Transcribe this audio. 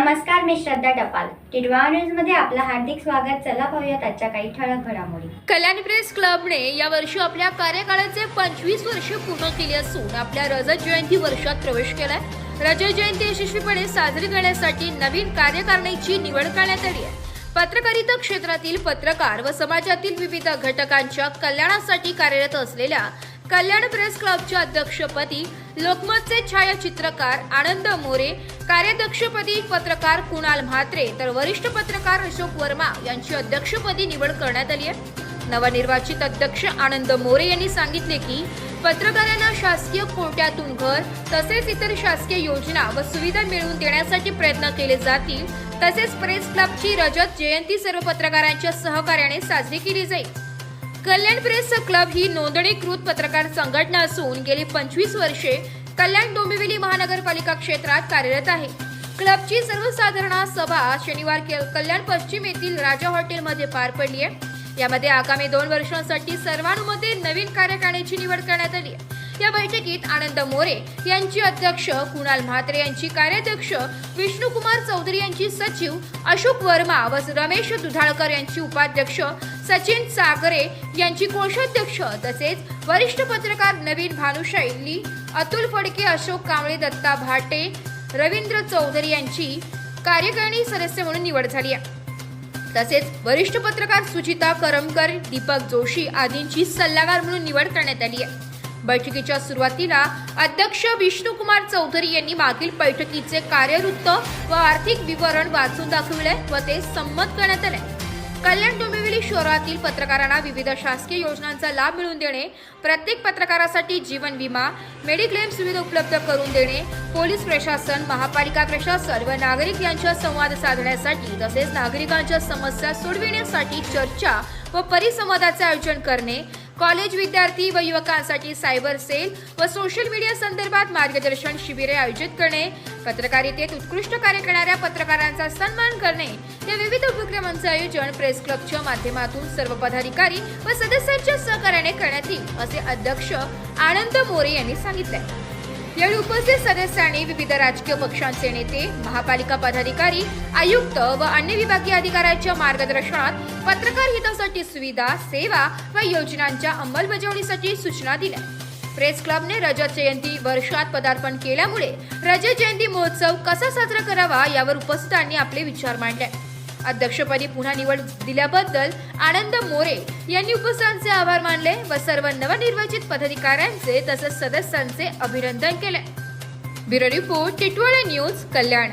मी श्रद्धा टपाल. टिडवा न्यूजमध्ये आपलं हार्दिक स्वागत. चला पाहूयात आजच्या काही ठळक घडामोडी. कल्याण प्रेस क्लबने या वर्षी आपल्या कार्यकाळाचे पंचवीस वर्ष पूर्ण केली असून आपल्या रजत जयंती वर्षात प्रवेश केलाय. रजत जयंती यशस्वीपणे साजरी करण्यासाठी नवीन कार्यकारिणीची निवड करण्यात आली आहे. पत्रकारिता क्षेत्रातील पत्रकार व समाजातील विविध घटकांच्या कल्याणासाठी कार्यरत असलेल्या कल्याण प्रेस क्लबच्या अध्यक्षपदी लोकमतचे छायाचित्रकार आनंद मोरे कार्याध्यक्षपदी पत्रकार कुणाल म्हात्रे तर वरिष्ठ पत्रकार अशोक वर्मा यांची अध्यक्षपदी निवड करण्यात आली आहे. नवनिर्वाचित अध्यक्ष आनंद मोरे यांनी सांगितले की पत्रकारांना शासकीय कोट्यातून घर तसेच इतर शासकीय योजना व सुविधा मिळवून देण्यासाठी प्रयत्न केले जातील तसेच प्रेस क्लबची रजत जयंती सर्व पत्रकारांच्या सहकार्याने साजरी केली जाईल. कल्याण प्रेस क्लब ही नोंदणीकृत पत्रकार संघटना असून गेली पंचवीस वर्षे कल्याण डोंबिवली महानगरपालिका क्षेत्रात कार्यरत आहे. क्लबची सर्वसाधारण सभा शनिवार के- कल्याण पश्चिम येथील राजा हॉटेलमध्ये पार पडली आहे. यामध्ये आगामी दोन वर्षांसाठी सर्वानुमते नवीन कार्यकारिणीची निवड करण्यात आली आहे. या बैठकीत आनंद मोरे यांची अध्यक्ष कुणाल म्हात्रे यांची कार्याध्यक्ष विष्णुकुमार चौधरी यांची सचिव अशोक वर्मा व रमेश दुधाळकर यांची उपाध्यक्ष सचिन सागरे यांची कोषाध्यक्ष तसेच वरिष्ठ पत्रकार नवीन भानुशैली अतुल फडके अशोक कांबळे दत्ता भाटे रवींद्र चौधरी यांची कार्यकारिणी सदस्य म्हणून निवड झाली आहे. तसेच वरिष्ठ पत्रकार सुचिता करमकर दीपक जोशी आदींची सल्लागार म्हणून निवड करण्यात आली आहे. बैठकीच्या सुरुवातीला अध्यक्ष विष्णुकुमार चौधरी यांनी मागील बैठकीचे कार्यवृत्त व आर्थिक विवरण वाचून दाखविले व ते संमत करण्यात आले कल्याण डोंबिवली शहरातील पत्रकारांना विविध शासकीय योजनांचा लाभ मिळवून देणे प्रत्येक पत्रकारासाठी जीवन विमा मेडिक्लेम सुविधा उपलब्ध करून देणे पोलीस प्रशासन महापालिका प्रशासन व नागरिक यांच्या संवाद साधण्यासाठी तसेच नागरिकांच्या समस्या सोडविण्यासाठी चर्चा व परिसंवादाचे आयोजन करणे कॉलेज विद्यार्थी व युवकांसाठी सायबर सेल व सोशल मीडिया संदर्भात मार्गदर्शन शिबिरे आयोजित करणे पत्रकारितेत उत्कृष्ट कार्य करणाऱ्या पत्रकारांचा सन्मान करणे या विविध उपक्रमांचे आयोजन प्रेस क्लबच्या माध्यमातून सर्व पदाधिकारी व सदस्यांच्या सहकार्याने करण्यात येईल असे अध्यक्ष आनंद मोरे यांनी सांगितले. यावेळी उपस्थित सदस्यांनी विविध राजकीय पक्षांचे नेते महापालिका पदाधिकारी आयुक्त व अन्य विभागीय अधिकाऱ्यांच्या मार्गदर्शनात पत्रकार हितासाठी सुविधा सेवा व योजनांच्या अंमलबजावणीसाठी सूचना दिल्या. प्रेस क्लबने रजत जयंती वर्षात पदार्पण केल्यामुळे रजत जयंती महोत्सव कसा साजरा करावा यावर उपस्थितांनी आपले विचार मांडले. अध्यक्षपदी पुन्हा निवड दिल्याबद्दल आनंद मोरे यांनी उपस्थितांचे आभार मानले व सर्व नवनिर्वाचित पदाधिकाऱ्यांचे तसंच सदस्यांचे अभिनंदन केले. Bureau report Titwala news Kalyan.